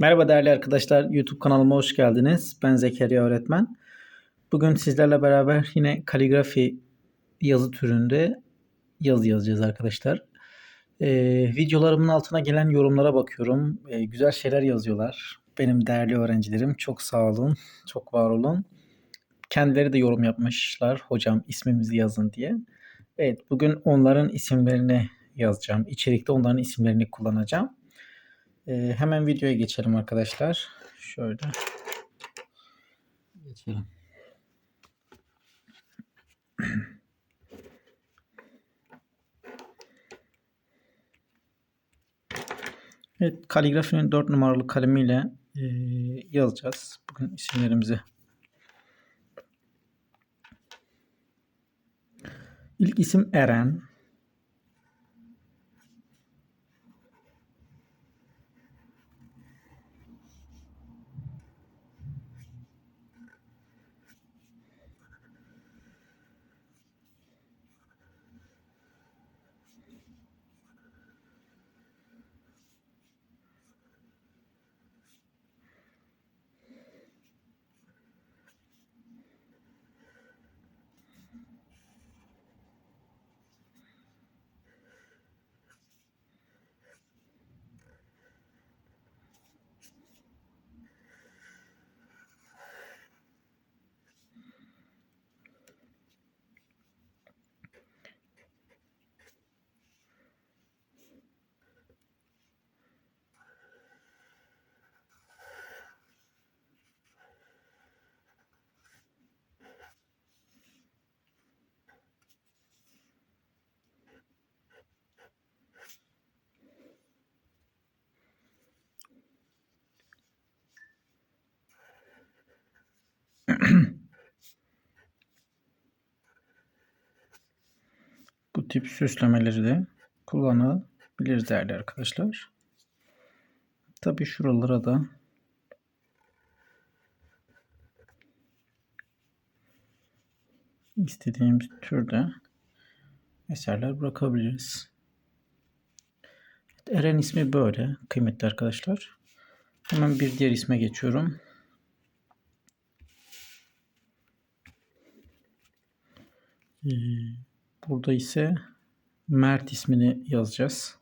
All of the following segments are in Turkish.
Merhaba değerli arkadaşlar, YouTube kanalıma hoş geldiniz. Ben Zekeriya Öğretmen. Bugün sizlerle beraber yine kaligrafi yazı türünde yazı yazacağız arkadaşlar. Ee, videolarımın altına gelen yorumlara bakıyorum. Ee, güzel şeyler yazıyorlar. Benim değerli öğrencilerim çok sağ olun, çok var olun. Kendileri de yorum yapmışlar. Hocam ismimizi yazın diye. Evet, bugün onların isimlerini yazacağım. İçerikte onların isimlerini kullanacağım. Ee, hemen videoya geçelim arkadaşlar. Şöyle. Geçelim. Evet, kaligrafinin 4 numaralı kalemiyle e, yazacağız. Bugün isimlerimizi. İlk isim Eren. Bu tip süslemeleri de kullanabiliriz değerli arkadaşlar. Tabi şuralara da istediğimiz türde eserler bırakabiliriz. Eren ismi böyle kıymetli arkadaşlar. Hemen bir diğer isme geçiyorum. Ee, Burada ise Mert ismini yazacağız.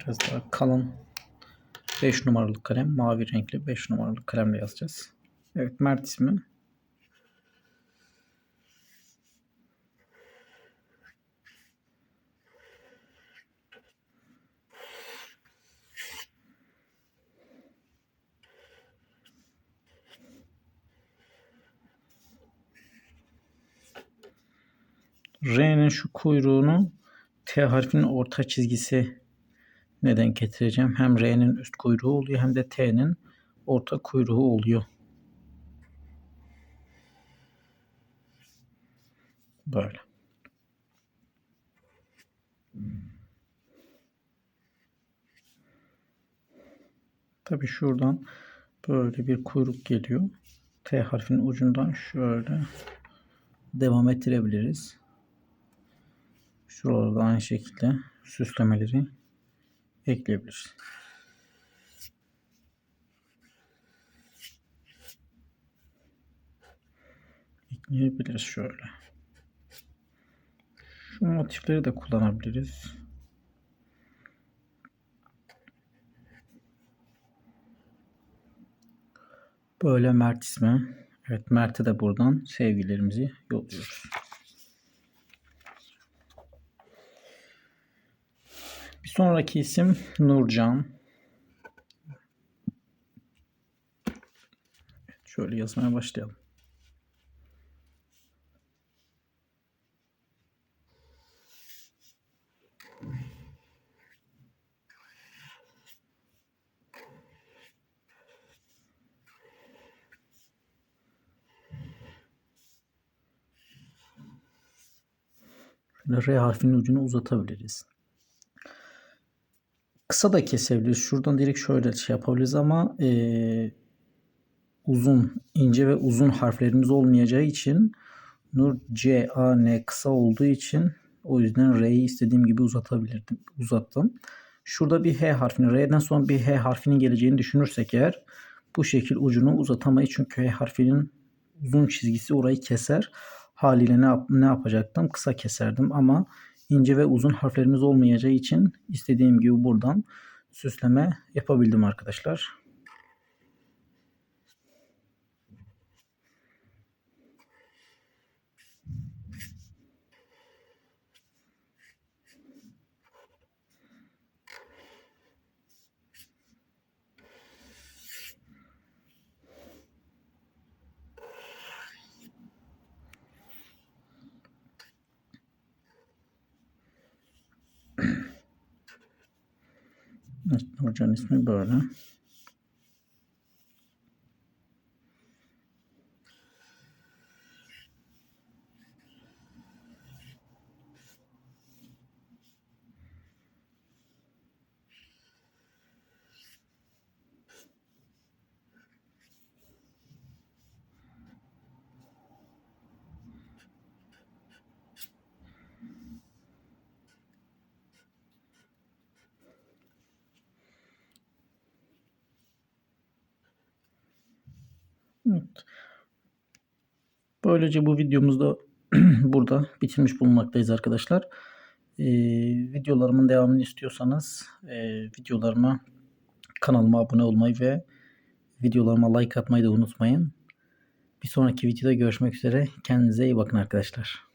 Biraz daha kalın 5 numaralı kalem. Mavi renkli 5 numaralı kalemle yazacağız. Evet Mert ismi. R'nin şu kuyruğunu T harfinin orta çizgisi neden getireceğim. Hem R'nin üst kuyruğu oluyor hem de T'nin orta kuyruğu oluyor. Böyle. Tabi şuradan böyle bir kuyruk geliyor. T harfinin ucundan şöyle devam ettirebiliriz. Şuralarda aynı şekilde süslemeleri ekleyebiliriz. Ekleyebiliriz şöyle. Şu motifleri de kullanabiliriz. Böyle Mert ismi. Evet Mert'e de buradan sevgilerimizi yolluyoruz. Sonraki isim Nurcan. Şöyle yazmaya başlayalım. R harfinin ucunu uzatabiliriz. Kısa da kesebiliriz. Şuradan direkt şöyle şey yapabiliriz ama e, uzun, ince ve uzun harflerimiz olmayacağı için Nur C, A, N kısa olduğu için o yüzden R'yi istediğim gibi uzatabilirdim. Uzattım. Şurada bir H harfini, R'den sonra bir H harfinin geleceğini düşünürsek eğer bu şekil ucunu uzatamayız. Çünkü H harfinin uzun çizgisi orayı keser. Haliyle ne, yap ne yapacaktım? Kısa keserdim ama ince ve uzun harflerimiz olmayacağı için istediğim gibi buradan süsleme yapabildim arkadaşlar. Evet, Nurcan ismi böyle. Evet. Böylece bu videomuzda burada bitirmiş bulunmaktayız arkadaşlar. Ee, videolarımın devamını istiyorsanız e, videolarıma kanalıma abone olmayı ve videolarıma like atmayı da unutmayın. Bir sonraki videoda görüşmek üzere. Kendinize iyi bakın arkadaşlar.